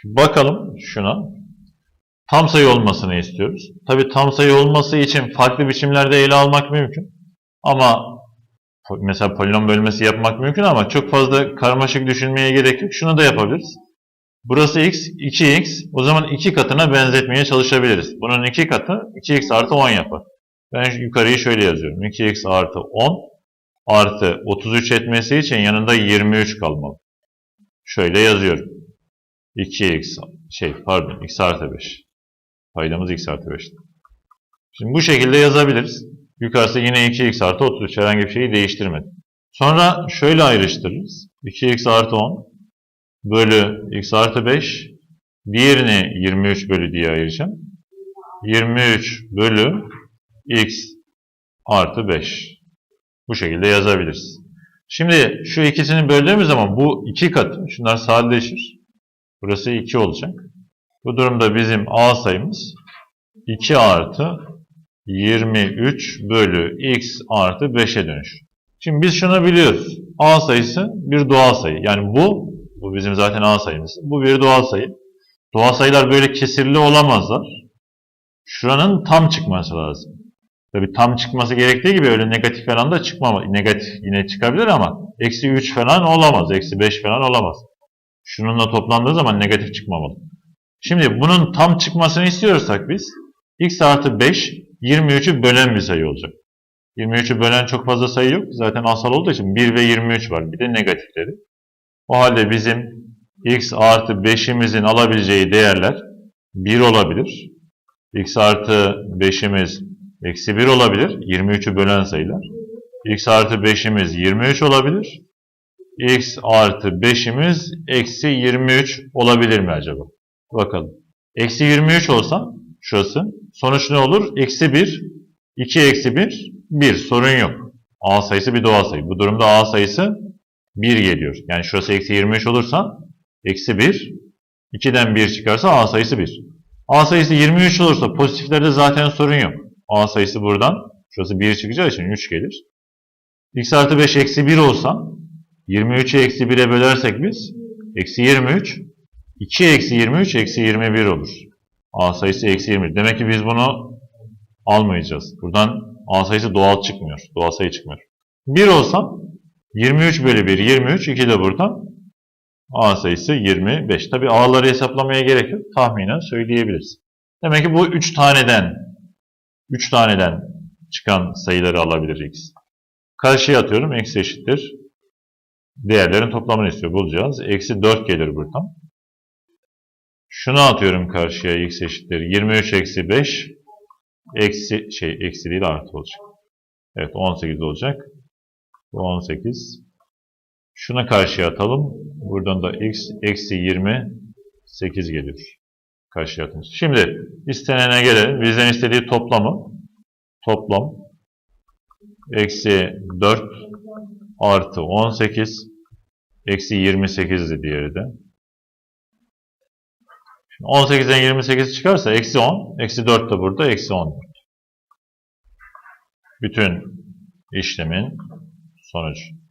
Şimdi bakalım şuna. Tam sayı olmasını istiyoruz. Tabi tam sayı olması için farklı biçimlerde ele almak mümkün. Ama mesela polinom bölmesi yapmak mümkün ama çok fazla karmaşık düşünmeye gerek yok. Şunu da yapabiliriz. Burası x, 2x. O zaman iki katına benzetmeye çalışabiliriz. Bunun iki katı 2x artı 10 yapar. Ben yukarıyı şöyle yazıyorum. 2x artı 10 artı 33 etmesi için yanında 23 kalmalı. Şöyle yazıyorum. 2x şey pardon x artı 5. Paydamız x artı 5. Şimdi bu şekilde yazabiliriz. Yukarısı yine 2x artı 33 herhangi bir şeyi değiştirmedi. Sonra şöyle ayrıştırırız. 2x artı 10 bölü x artı 5. Diğerini 23 bölü diye ayıracağım. 23 bölü x artı 5. Bu şekilde yazabiliriz. Şimdi şu ikisini böldüğümüz zaman bu iki katı, şunlar sadeleşir. Burası 2 olacak. Bu durumda bizim A sayımız 2 artı 23 bölü x artı 5'e dönüşür. Şimdi biz şunu biliyoruz. A sayısı bir doğal sayı. Yani bu, bu bizim zaten A sayımız. Bu bir doğal sayı. Doğal sayılar böyle kesirli olamazlar. Şuranın tam çıkması lazım. Tabii tam çıkması gerektiği gibi öyle negatif falan da çıkmamalı. Negatif yine çıkabilir ama eksi 3 falan olamaz. Eksi 5 falan olamaz. Şununla toplandığı zaman negatif çıkmamalı. Şimdi bunun tam çıkmasını istiyorsak biz x artı 5 23'ü bölen bir sayı olacak. 23'ü bölen çok fazla sayı yok. Zaten asal olduğu için 1 ve 23 var. Bir de negatifleri. O halde bizim x artı 5'imizin alabileceği değerler 1 olabilir. x artı 5'imiz eksi 1 olabilir. 23'ü bölen sayılar. x artı 5'imiz 23 olabilir. x artı 5'imiz eksi 23 olabilir mi acaba? Bakalım. Eksi 23 olsa şurası. Sonuç ne olur? Eksi 1. 2 eksi 1. 1. Sorun yok. A sayısı bir doğal sayı. Bu durumda A sayısı 1 geliyor. Yani şurası eksi 23 olursa eksi 1. 2'den 1 çıkarsa A sayısı 1. A sayısı 23 olursa pozitiflerde zaten sorun yok. A sayısı buradan. Şurası 1 çıkacağı için 3 gelir. x artı 5 eksi 1 olsa 23'ü eksi 1'e bölersek biz eksi 23 2 eksi 23 eksi 21 olur. A sayısı eksi 21. Demek ki biz bunu almayacağız. Buradan A sayısı doğal çıkmıyor. Doğal sayı çıkmıyor. 1 olsa 23 bölü 1 23. 2 de buradan. A sayısı 25. Tabi A'ları hesaplamaya gerek yok. Tahminen söyleyebiliriz. Demek ki bu 3 taneden 3 taneden çıkan sayıları alabilir x. Karşıya atıyorum. Eksi eşittir. Değerlerin toplamını istiyor. Bulacağız. Eksi 4 gelir buradan. Şunu atıyorum karşıya x eşittir. 23 eksi 5 eksi şey eksi değil artı olacak. Evet 18 olacak. Bu 18. Şuna karşıya atalım. Buradan da x eksi 28 geliyor. Karşıya. Şimdi istenene gelelim. Bizden istediği toplamı. Toplam. Eksi 4 artı 18 eksi 28'di diğeri de. 18'den 28 çıkarsa eksi 10. Eksi 4 de burada. Eksi 10. Bütün işlemin sonucu.